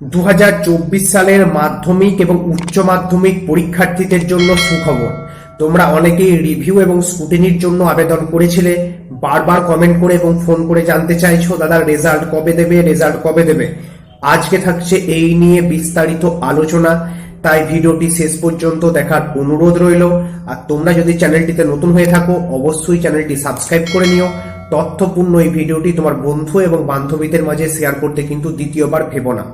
দু হাজার চব্বিশ সালের মাধ্যমিক এবং উচ্চ মাধ্যমিক পরীক্ষার্থীদের জন্য সুখবর। তোমরা অনেকেই রিভিউ এবং স্কুটিনির জন্য আবেদন করেছিলে। বারবার কমেন্ট করে এবং ফোন করে জানতে চাইছো, দাদা রেজাল্ট কবে দেবে? রেজাল্ট কবে দেবে? আজকে থাকছে এই নিয়ে বিস্তারিত আলোচনা। তাই ভিডিওটি শেষ পর্যন্ত দেখার অনুরোধ রইল। আর তোমরা যদি চ্যানেলটিতে নতুন হয়ে থাকো, অবশ্যই চ্যানেলটি সাবস্ক্রাইব করে নিও। তথ্যপূর্ণ এই ভিডিওটি তোমার বন্ধু এবং বান্ধবীদের মাঝে শেয়ার করতে কিন্তু দ্বিতীয়বার ভেবো না।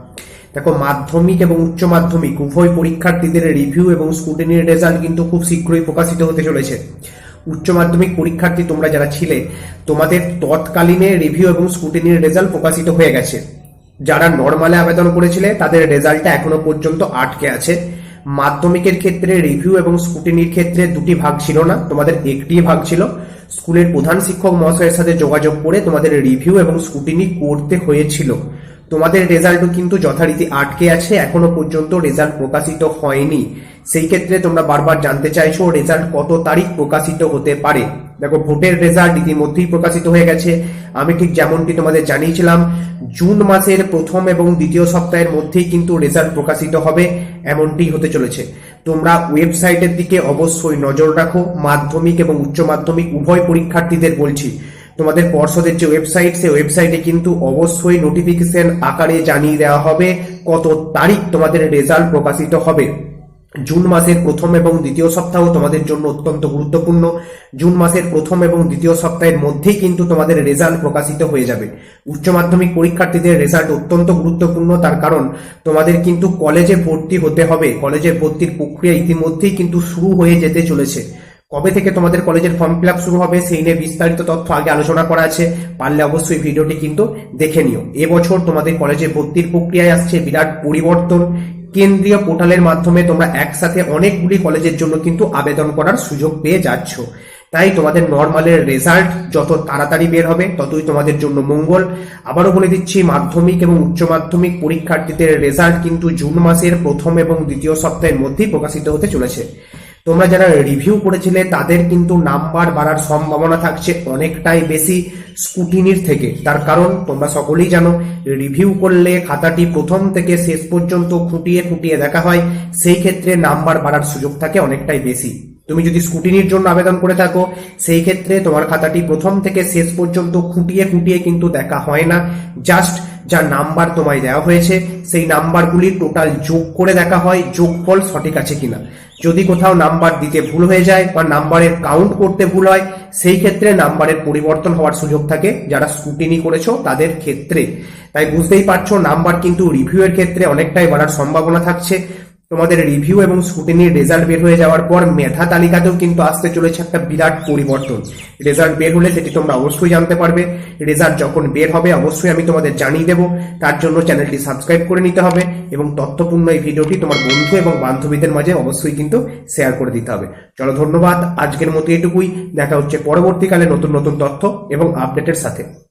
দেখো, মাধ্যমিক এবং উচ্চ মাধ্যমিক, উভয় পরীক্ষার্থীদের রিভিউ এবং স্কুটিনির রেজাল্ট কিন্তু খুব শীঘ্রই প্রকাশিত হতে চলেছে। উচ্চ মাধ্যমিক পরীক্ষার্থী তোমরা যারা ছিলে, তোমাদের তৎকালীনে রিভিউ এবং স্কুটিনির রেজাল্ট প্রকাশিত হয়ে গেছে। যারা নর্মালে আবেদন করেছিলে, তাদের রেজাল্টটা এখনও পর্যন্ত আটকে আছে। মাধ্যমিকের ক্ষেত্রে রিভিউ এবং স্কুটিনির ক্ষেত্রে দুটি ভাগ ছিল না, তোমাদের একটি ভাগ ছিল। স্কুলের প্রধান শিক্ষক মহাশয়ের সাথে যোগাযোগ করে তোমাদের রিভিউ এবং স্কুটিনি করতে হয়েছিল। তোমাদের রেজাল্টও কিন্তু যথারীতি আটকে আছে। এখনও পর্যন্ত রেজাল্ট প্রকাশিত হয়নি। সেই ক্ষেত্রে তোমরা বারবার জানতে চাইছো রেজাল্ট কত তারিখ প্রকাশিত হতে পারে। দেখো, ভোটের রেজাল্ট ইতিমধ্যেই প্রকাশিত হয়ে গেছে। আমি ঠিক যেমনটি তোমাদের জানিয়েছিলাম, জুন মাসের প্রথম এবং দ্বিতীয় সপ্তাহের মধ্যেই কিন্তু রেজাল্ট প্রকাশিত হবে, এমনটি হতে চলেছে। তোমরা ওয়েবসাইটের দিকে অবশ্যই নজর রাখো। মাধ্যমিক এবং উচ্চ মাধ্যমিক উভয় পরীক্ষার্থীদের বলছি তোমাদের পর্ষদের যে ওয়েবসাইট সেই ওয়েবসাইটে কিন্তু অবশ্যই নোটিফিকেশন আকারে জানিয়ে দেওয়া হবে কত তারিখ তোমাদের রেজাল্ট প্রকাশিত হবে। জুন মাসের প্রথম এবং দ্বিতীয় সপ্তাহ তোমাদের জন্য অত্যন্ত গুরুত্বপূর্ণ। জুন মাসের প্রথম এবং দ্বিতীয় সপ্তাহের মধ্যেই কিন্তু তোমাদের রেজাল্ট প্রকাশিত হয়ে যাবে। উচ্চ মাধ্যমিক পরীক্ষার্থীদের রেজাল্ট অত্যন্ত গুরুত্বপূর্ণ, তার কারণ তোমাদের কিন্তু কলেজে ভর্তি হতে হবে। কলেজে ভর্তির প্রক্রিয়া ইতিমধ্যেই কিন্তু শুরু হয়ে যেতে চলেছে। কবে থেকে তোমাদের কলেজের ফর্ম ফিল শুরু হবে সেই নিয়ে বিস্তারিত তথ্য আগে আলোচনা করা আছে, পারলে অবশ্যই ভিডিওটি কিন্তু দেখে নিও। এবছর তোমাদের কলেজে ভর্তির প্রক্রিয়ায় আসছে বিরাট পরিবর্তন। কেন্দ্রীয় পোর্টালের মাধ্যমে তোমরা একসাথে অনেকগুলি কলেজের জন্য কিন্তু আবেদন করার সুযোগ পেয়ে যাচ্ছ। তাই তোমাদের নর্মালের রেজাল্ট যত তাড়াতাড়ি বের হবে, ততই তোমাদের জন্য মঙ্গল। আবারও বলে দিচ্ছি, মাধ্যমিক এবং উচ্চ মাধ্যমিক পরীক্ষার্থীদের রেজাল্ট কিন্তু জুন মাসের প্রথম এবং দ্বিতীয় সপ্তাহের মধ্যেই প্রকাশিত হতে চলেছে। তোমরা যারা রিভিউ করেছিলে, তাদের কিন্তু নাম্বার বাড়ার সম্ভাবনা থাকছে অনেকটাই বেশি স্কুটিনির থেকে। তার কারণ, তোমরা সকলেই জানো রিভিউ করলে খাতাটি প্রথম থেকে শেষ পর্যন্ত খুঁটিয়ে খুঁটিয়ে দেখা হয়, সেই ক্ষেত্রে নাম্বার বাড়ার সুযোগ থাকে অনেকটাই বেশি। তুমি যদি স্কুটিনির জন্য আবেদন করে থাকো, সেই ক্ষেত্রে তোমার খাতাটি প্রথম থেকে শেষ পর্যন্ত খুঁটিয়ে খুঁটিয়ে কিন্তু দেখা হয় না। জাস্ট যা নাম্বার তোমায় দেওয়া হয়েছে, সেই নাম্বারগুলি টোটাল যোগ করে দেখা হয়, যোগফল সঠিক আছে কিনা। যদি কোথাও নাম্বার দিতে ভুল হয়ে যায় বা নাম্বারের কাউন্ট করতে ভুল হয়, সেই ক্ষেত্রে নাম্বারের পরিবর্তন হওয়ার সুযোগ থাকে। যারা স্কুটিনি করেছ, তাদের ক্ষেত্রে। তাই বুঝতেই পারছ, নাম্বার কিন্তু রিভিউয়ের ক্ষেত্রে অনেকটাই বাড়ার সম্ভাবনা থাকছে। তোমাদের রিভিউ এবং স্কুটিনির রেজাল্ট বের হয়ে যাওয়ার পর মেধা তালিকাতেও কিন্তু আসতে চলেছে একটা বিরাট পরিবর্তন। রেজাল্ট বের হলে সেটি তোমরা অবশ্যই জানতে পারবে। রেজাল্ট যখন বের হবে, অবশ্যই আমি তোমাদের জানিয়ে দেবো। তার জন্য চ্যানেলটি সাবস্ক্রাইব করে নিতে হবে এবং তথ্যপূর্ণ এই ভিডিওটি তোমার বন্ধু এবং বান্ধবীদের মাঝে অবশ্যই কিন্তু শেয়ার করে দিতে হবে। চলো, ধন্যবাদ। আজকের মতো এটুকুই। দেখা হচ্ছে পরবর্তীকালে নতুন নতুন তথ্য এবং আপডেটের সাথে।